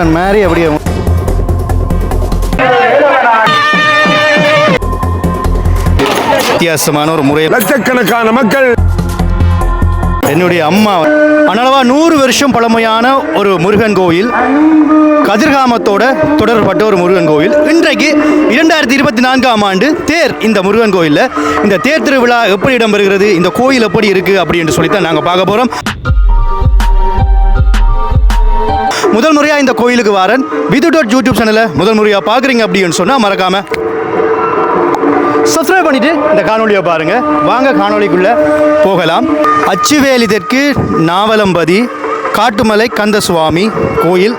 முருகன் மாதிரி அப்படியே வித்தியாசமான ஒரு முறை. லட்சக்கணக்கான மக்கள். என்னுடைய அம்மா அனளவா நூறு வருஷம் பழமையான ஒரு முருகன் கோயில் கதிர்காமத்தோட தொடர்பட்ட ஒரு முருகன் கோயில். இன்றைக்கு இரண்டாயிரத்தி இருபத்தி நான்காம் ஆண்டு தேர் இந்த முருகன் கோயிலில். இந்த தேர் திருவிழா எப்படி இடம்பெறுகிறது இந்த கோயில் எப்படி இருக்கு அப்படின்னு சொல்லித்தான் நாங்கள் பார்க்க போகிறோம் முதல் முறையாக இந்த கோயிலுக்கு வாரன். விது டாட் யூடியூப் சேனலை முதல் முறையாக பார்க்குறீங்க அப்படின்னு சொன்னால் மறக்காமல் சப்ஸ்கிரைப் பண்ணிவிட்டு இந்த காணொலியை பாருங்கள் வாங்க காணொலிக்குள்ளே போகலாம். அச்சுவேலி தெற்கு நாவலம்பதி காட்டுமலை கந்த சுவாமி கோயில்.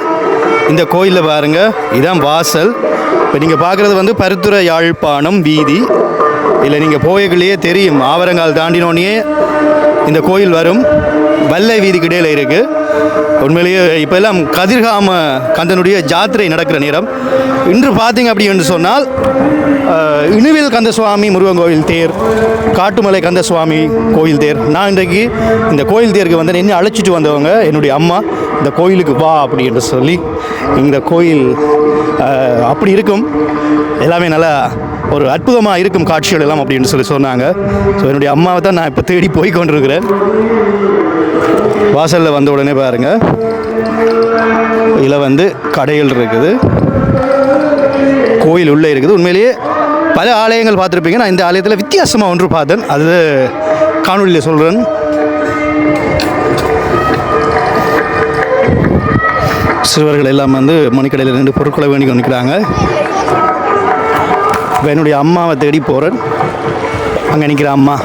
இந்த கோயிலில் பாருங்கள் இதான் வாசல். இப்போ நீங்கள் பார்க்குறது வந்து பருத்துறை யாழ்ப்பாணம் வீதி. இல்லை நீங்கள் போயக்குள்ளேயே தெரியும். ஆவரங்கால் தாண்டினோடனே இந்த கோயில் வரும். வல்லை வீதிக்கு இடையில் இருக்குது உண்மையிலேயே இப்போ எல்லாம் கதிர்காம கந்தனுடைய ஜாத்திரை நடக்கிற நேரம். இன்று பார்த்தீங்க அப்படின்னு சொன்னால் அஹ், கந்தசுவாமி முருகன் கோயில் தேர் காட்டுமலை கந்தசுவாமி கோயில் தேர். நான் இன்றைக்கு இந்த கோயில் தேருக்கு வந்து என்ன அழைச்சிட்டு வந்தவங்க என்னுடைய அம்மா இந்த கோயிலுக்கு வா அப்படி என்று சொல்லி இந்த கோயில் அப்படி இருக்கும். எல்லாமே நல்லா ஒரு அற்புதமாக இருக்கும் காட்சிகள் எல்லாம் அப்படின்னு சொல்லி சொன்னாங்க. ஸோ என்னுடைய அம்மாவை தான் நான் இப்போ தேடி போய் கொண்டிருக்கிறேன். வாசலில் வந்த உடனே பாருங்க. இதில் வந்து கடைகள் இருக்குது. கோயில் உள்ளே இருக்குது. உண்மையிலேயே பல ஆலயங்கள் பார்த்துருப்பீங்க. நான் இந்த ஆலயத்தில் வித்தியாசமாக ஒன்று பார்த்தேன். அது காணொலியில் சொல்கிறேன் சிறுவர்கள் எல்லாம் வந்து மணிக்கடையில் ரெண்டு பொருட்களை வேண்டி நிற்கிறாங்க இப்போ என்னுடைய அம்மாவை தேடி போகிறேன் அங்கே நிற்கிற அம்மா.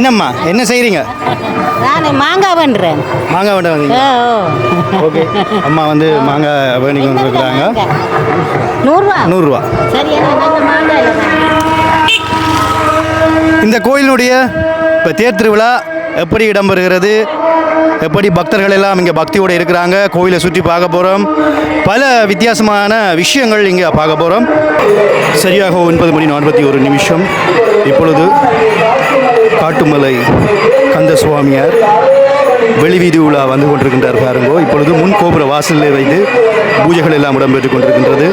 என்னம்மா? என்ன செய்கிறீங்க நான் மாங்காய் பண்ணுறேன் மாங்காய் வேண்டாம் வந்தீங்க ஓகே. அம்மா வந்து மாங்காய் வேண்டி கொண்டு இருக்கிறாங்க நூறுரூவா? நூறுரூவா. சரியா நல்ல மாங்காய். இந்த கோயிலினுடைய இப்போ தேர் திருவிழா எப்படி இடம்பெறுகிறது? எப்படி பக்தர்கள் எல்லாம் இங்கே பக்தியோடு இருக்கிறாங்க? கோயிலை சுற்றி பார்க்க போகிறோம் பல வித்தியாசமான விஷயங்கள் இங்கே பார்க்க போகிறோம் சரியாக ஒன்பது மணி நாற்பத்தி ஒரு நிமிஷம். இப்பொழுது காட்டுமலை கந்த சுவாமியார் வெளிவீதி உலா வந்து கொண்டிருக்கின்றார் பாருங்கோ. இப்பொழுது முன் கோபுர வாசலில் வைத்து பூஜைகள் எல்லாம் இடம்பெற்றுக் கொண்டிருக்கின்றது.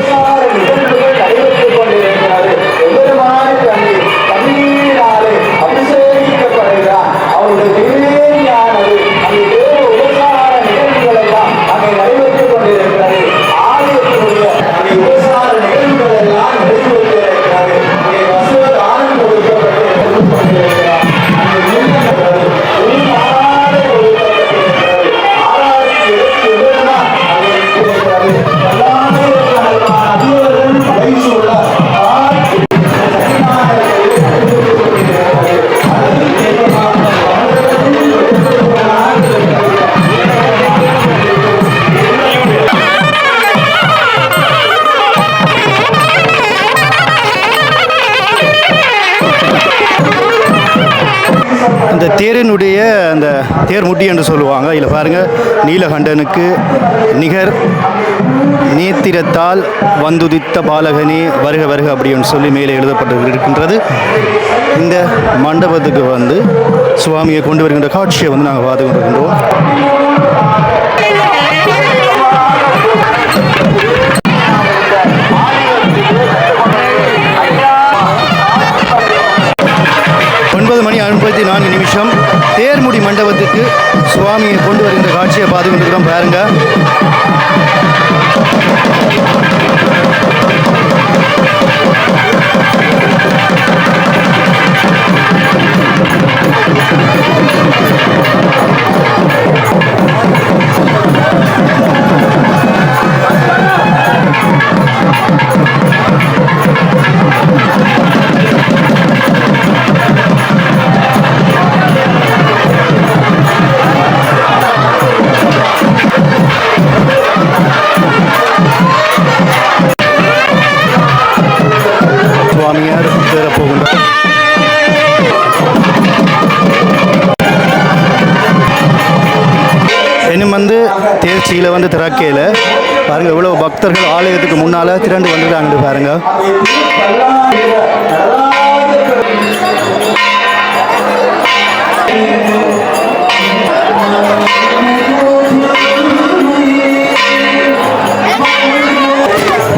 அந்த தேரினுடைய அந்த தேர் முட்டி என்று சொல்லுவாங்க. இதில் பாருங்கள் நீலகண்டனுக்கு நிகர் நேத்திரத்தால் வந்துதித்த பாலகனே வருக வருக அப்படின்னு சொல்லி மேலே எழுதப்பட்டு இருக்கின்றது. இந்த மண்டபத்துக்கு வந்து சுவாமியை கொண்டு வருகின்ற காட்சியை வந்து நாங்கள் பார்த்து கொண்டிருக்கின்றோம். வருகின்ற பாருங்கள் வந்து தேர்ச்சியில் வந்து திறக்கையில். பாருங்கள் எவ்வளோ பக்தர்கள் ஆலயத்துக்கு முன்னால் திரண்டு வந்துட்டாங்கன்னு பாருங்கள்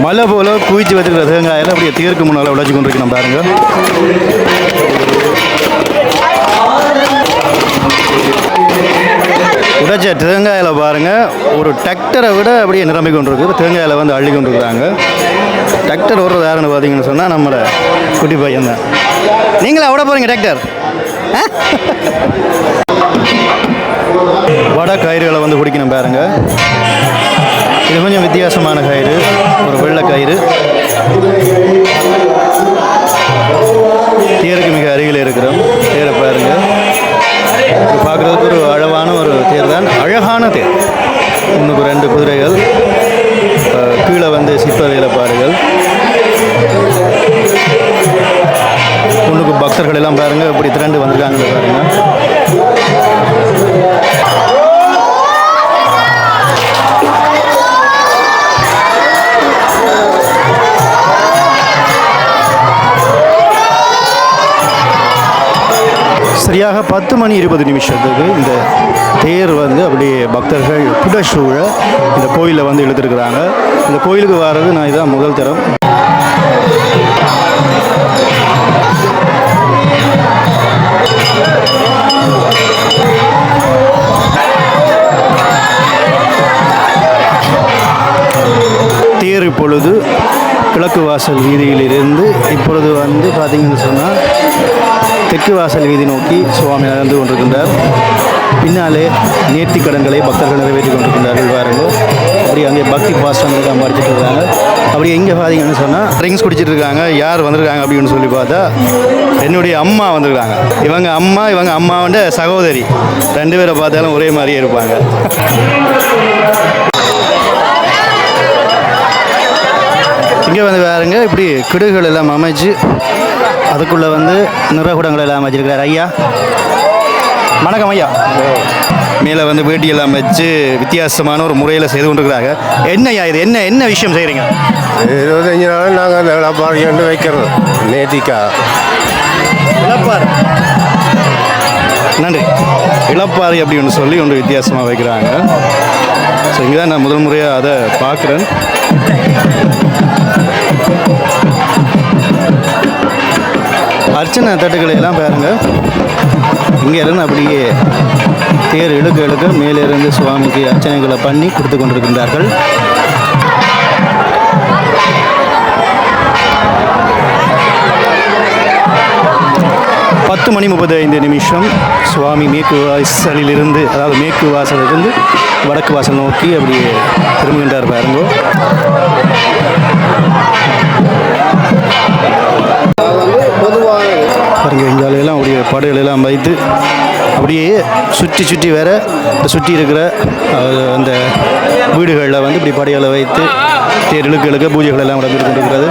மலை போல குவிச்சு வச்சிருக்கிற தேங்காயில் அப்படியே தீர்க்கு முன்னால் உழைச்சி கொண்டிருக்கணும் பாருங்க. உடைச்ச தேங்காயில் பாருங்க ஒரு டிராக்டரை விட அப்படியே நிரம்பி கொண்டிருக்கு. இப்போ தேங்காயில் வந்து அள்ளி கொண்டிருக்கிறாங்க. டிராக்டர் ஓடுறது யாருன்னு பார்த்தீங்கன்னு சொன்னால் நம்மளோட குட்டி பையன் தான். நீங்களா விட போகிறீங்க டிராக்டர் வடை கயிறுகளை வந்து குடிக்கணும் பாருங்க. இது கொஞ்சம் வித்தியாசமான கயிறு ஒரு வெள்ளை கயிறு. சரியாக பத்து மணி இருபது நிமிஷத்துக்கு இந்த தேர் வந்து அப்படியே பக்தர்கள் புடசூழ இந்த கோயிலில் வந்து இழுத்துருக்குறாங்க. இந்த கோயிலுக்கு வர்றது நான் இதான் முதல் தரம். தேர் இப்பொழுது கிழக்கு வாசல் வீதியிலிருந்து இப்பொழுது வந்து பார்த்தீங்கன்னு சொன்னால் தெற்கு வாசல் வீதி நோக்கி சுவாமி நடந்து கொண்டிருக்கின்றார். பின்னாலே நேர்த்தி கடன்களை பக்தர்கள் நிறைவேற்றி கொண்டிருக்கின்றார்கள் பாருங்க அப்படி அங்கே பக்தி பாசனம் சம்பாதிச்சிட்டு இருக்காங்க. அப்படி எங்கே பார்த்தீங்கன்னு சொன்னால் ட்ரிங்க்ஸ் குடிச்சிட்டு இருக்காங்க யார் வந்திருக்காங்க அப்படின்னு சொல்லி பார்த்தா என்னுடைய அம்மா வந்திருக்காங்க. இவங்க அம்மா இவங்க அம்மாவோட சகோதரி. ரெண்டு பேரை பார்த்தாலும் ஒரே மாதிரியே இருப்பாங்க. இங்கே வந்து பாருங்க இப்படி கிடுகள் எல்லாம் அமைச்சு அதுக்குள்ளே வந்து நிறகுடங்கள் எல்லாம் அமைச்சிருக்கிறார் ஐயா. வணக்கம் ஐயா. மேலே வந்து வேட்டி எல்லாம் வச்சு வித்தியாசமான ஒரு முறையில் செய்து கொண்டிருக்கிறாங்க. என்ன ஐயா இது? என்ன என்ன விஷயம் செய்கிறீங்க இருபத்தஞ்சு நாள் நாங்கள் அந்த இளப்பாறைக்கு வைக்கிறது. நேத்திக்கா. இளப்பாறை நன்றி. இளப்பாறை அப்படின்னு சொல்லி ஒன்று வித்தியாசமாக வைக்கிறாங்க. ஸோ இங்கே தான் நான் முதல் முறையாக அதை பார்க்குறேன். அர்ச்சனை தட்டுக்களை எல்லாம் பாருங்க. இங்கே இருந்து அப்படியே தேர் இழுக்க இழுக்க மேலே இருந்து சுவாமிக்கு அர்ச்சனைகளை பண்ணி கொடுத்து கொண்டிருக்கின்றார்கள். பத்து மணி முப்பது ஐந்து நிமிஷம் சுவாமி மேற்கு வாசலிலிருந்து அதாவது மேற்கு வாசலிலிருந்து வடக்கு வாசல் நோக்கி அப்படியே திரும்புகின்றார் பாருங்கோ. படைகள் எல்லாம் வைத்து அப்படியே சுற்றி சுற்றி வேற சுற்றி இருக்கிற அந்த வீடுகளில் வந்து இப்படி படைகளை வைத்து தேர் இழுக்க இழுக்க பூஜைகள் எல்லாம் நடந்து கொண்டிருக்கிறது.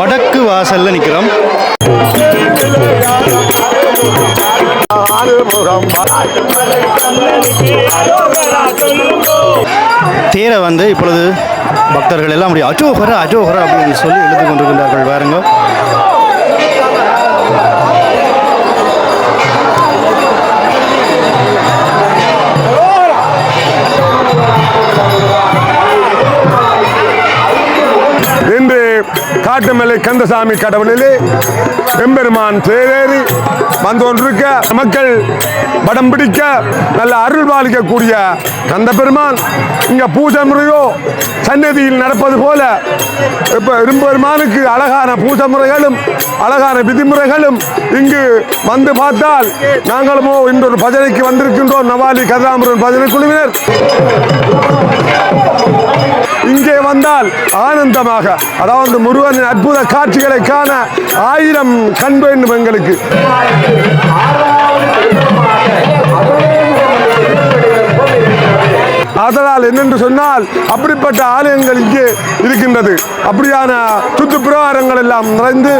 வடக்கு வாசல்ல நிற்கிறோம் தேரை வந்து இப்பொழுது பக்தர்கள் எல்லாம் அப்படி அஜோஹர அஜோஹர அப்படின்னு சொல்லி எழுதி கொண்டிருக்கின்றார்கள் பாருங்க. கந்தசாமி கடவுளிலே எம்பெருமான் தேரேறி வந்து கொண்டிருக்க மக்கள் படம் பிடிக்க நல்ல அருள் பாலிக்கக்கூடிய கந்த பெருமான் இங்கே பூஜை முறையோ சன்னதியில் நடப்பது போல இப்போ எம்பெருமானுக்கு அழகான பூஜை முறைகளும் அழகான விதிமுறைகளும் இங்கு வந்து பார்த்தால் நாங்களுமோ இன்றொரு பஜனைக்கு வந்திருக்கின்றோம் நவாலி கதாமுருகன் பஜனை குழுவினர். இங்கே வந்தால் ஆனந்தமாக. அதாவது முருகனின் அற்புத காட்சிகளை காண ஆயிரம் கண் வேண்டும் எங்களுக்கு. அதனால் என்னென்று சொன்னால் அப்படிப்பட்ட ஆலயங்கள் இங்கே இருக்கின்றது. அப்படியான சுற்று பிரகாரங்கள் எல்லாம் நிறைந்து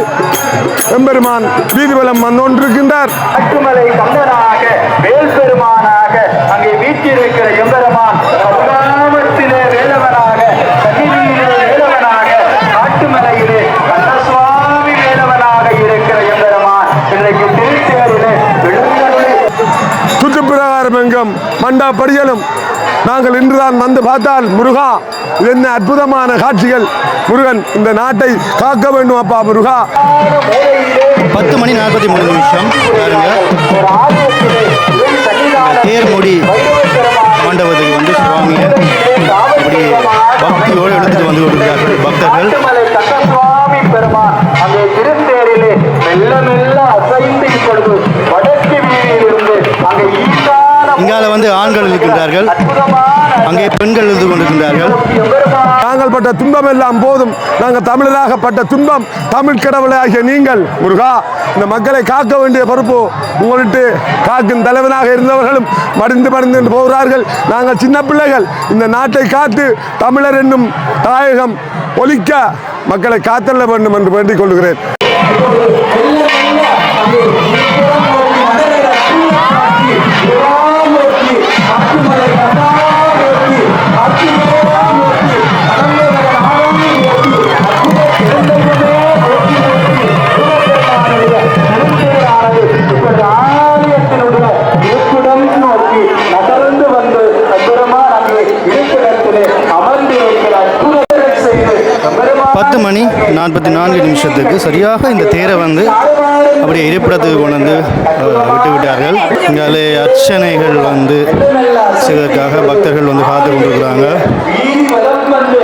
எம்பெருமான் வீதிவலம் வந்து கொண்டிருக்கின்றார் காட்டுமலை கந்தனாக வேல் பெருமானாக அங்கே எம்பெருமான் திருச்சேரிலே மண்டா படியலும். நாங்கள் இன்றுதான் வந்து பார்த்தால் முருகா இது என்ன அற்புதமான காட்சிகள். முருகன் இந்த நாட்டை காக்க வேண்டும் அப்பா முருகா. பத்து மணி நாற்பத்தி மூணு நிமிஷம். தேர்மொழி மண்டபத்துக்கு வந்து சுவாமியை இப்படி பக்தியோடு எடுத்துட்டு வந்து கொண்டிருக்கிறார்கள் பக்தர்கள். ஈசான வந்து ஆண்கள் இருக்கின்றார்கள். அங்கே பெண்கள் இருந்து கொண்டிருக்கின்றார்கள். நாங்கள் பட்ட துன்பம் எல்லாம் போதும். நாங்கள் தமிழராக பட்ட துன்பம். தமிழ் கடவுளாகிய நீங்கள் முருகா இந்த மக்களை காக்க வேண்டிய பொறுப்பு உங்கள்கிட்ட காக்கும் தலைவனாக இருந்தவர்களும் மடிந்து மடிந்து என்று போகிறார்கள். நாங்கள் சின்ன பிள்ளைகள் இந்த நாட்டை காத்து தமிழர் என்னும் தாயகம் ஒலிக்க மக்களை காத்தள்ள வேண்டும் என்று வேண்டிக் கொள்கிறேன். பத்து மணி நாற்பத்தி நான்கு நிமிஷத்துக்கு சரியாக இந்த தேரை வந்து அப்படியே இருப்பிடத்துக்கு கொண்டு வந்து விட்டு விட்டார்கள். இங்காலே அர்ச்சனைகள் வந்து செய்வதற்காக பக்தர்கள் வந்து காத்து கொண்டிருக்கிறாங்க. தேர் வலம் வந்து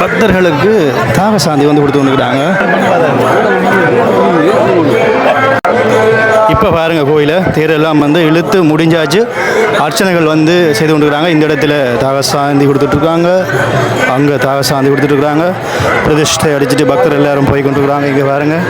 பக்தர்களுக்கு தாக சாந்தி வந்து கொடுத்து கொண்டுக்கிறாங்க இப்போ பாருங்க கோயிலை தேரெல்லாம் வந்து இழுத்து முடிஞ்சாச்சு. அர்ச்சனைகள் வந்து செய்து கொண்டுருக்காங்க இந்த இடத்துல தாக சாந்தி கொடுத்துட்ருக்காங்க. அங்கே தாக சாந்தி கொடுத்துட்ருக்காங்க பிரதிஷ்டை அடிச்சுட்டு பக்தர் எல்லாரும் போய் கொண்டுருக்குறாங்க. இங்கே பாருங்கள்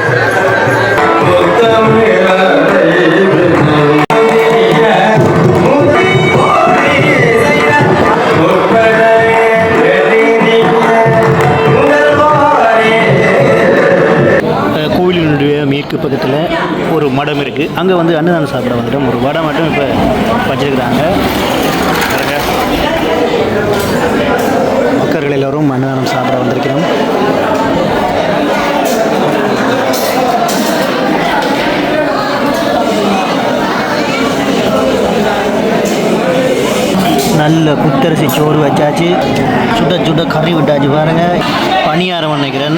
அங்கே வந்து அன்னதானம் சாப்பிட வந்துட்டு ஒரு வடை மட்டும் இப்போ வச்சுருக்குறாங்க. பாருங்க. எல்லோரும் அன்னதானம் சாப்பிட வந்திருக்கிறோம். நல்ல குத்தரிசி சோறு வச்சாச்சு. சுட கறி விட்டாச்சு பாருங்க. பணியாரம் நினைக்கிறேன்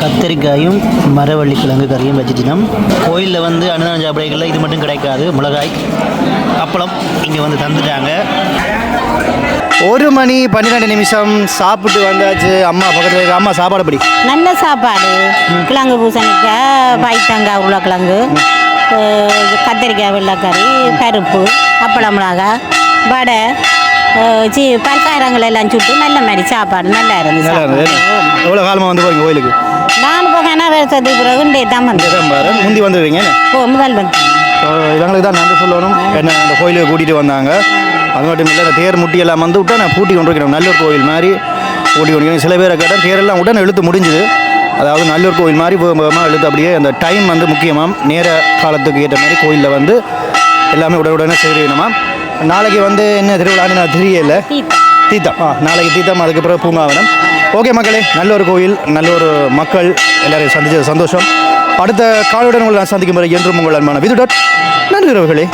கத்தரிக்காயும் மரவள்ளி கிழங்கு கறியும் வச்சுச்சினோம் கோயிலில் வந்து அன்னதானம் சாப்பிடைகளில் இது மட்டும் கிடைக்காது. மிளகாய் அப்பளம் இங்கே வந்து தந்துட்டாங்க. ஒரு மணி பன்னிரெண்டு நிமிஷம் சாப்பிட்டு வந்தாச்சு. அம்மா பக்கத்தில் அம்மா சாப்பாடு படி. நல்ல சாப்பாடு. கிழங்கு பூசணிக்காய் பைத்தங்காய் உருளைக்கிழங்கு கத்திரிக்காய் வெள்ளைக்கறி பருப்பு அப்பளம் மிளகாய் வடை பலகாரங்கள் எல்லாம் சுட்டு நல்ல மாதிரி சாப்பாடு நல்லா இருந்துச்சு. எவ்வளோ காலமாக வந்து போறீங்க கோயிலுக்கு நான் இப்போ கன வருஷத்துக்கு பிறகு இண்டே தான் பாரு முந்தி வந்துடுவீங்க ஓ முதல் வந்து இவங்களுக்கு தான் நன்றி சொல்லணும் என்ன அந்த கோயிலுக்கு கூட்டிகிட்டு வந்தாங்க அது மட்டும் இல்லை அந்த தேர் முட்டி எல்லாம் வந்து விட்டா நான் பூட்டி கொண்டு இருக்கிறோம் நல்லூர் கோயில் மாதிரி பூட்டி கொண்டு சில பேரை கேட்டால் தேரெல்லாம் உடனே இழுத்து முடிஞ்சுது அதாவது நல்லூர் கோயில் மாதிரி வேக வேகமாக இழுத்து அப்படியே அந்த டைம் வந்து முக்கியமாம் நேர காலத்துக்கு ஏற்ற மாதிரி கோயிலில் வந்து எல்லாமே உடனுடனே செய்யணுமா நாளைக்கு வந்து என்ன திருவிழான்னு நான் தெரியல. தீர்த்தம் ஆ நாளைக்கு தீர்த்தம் அதுக்கு பிறகு பூங்காவனம். ஓகே மக்களே நல்ல ஒரு கோயில் நல்ல ஒரு மக்கள் எல்லாரையும் சந்திச்சது சந்தோஷம். அடுத்த காலுடன் உங்களை நான் சந்திக்கும் வரை என்றும் உங்கள் அன்பான விதுடர் நன்றி உறவுகளே.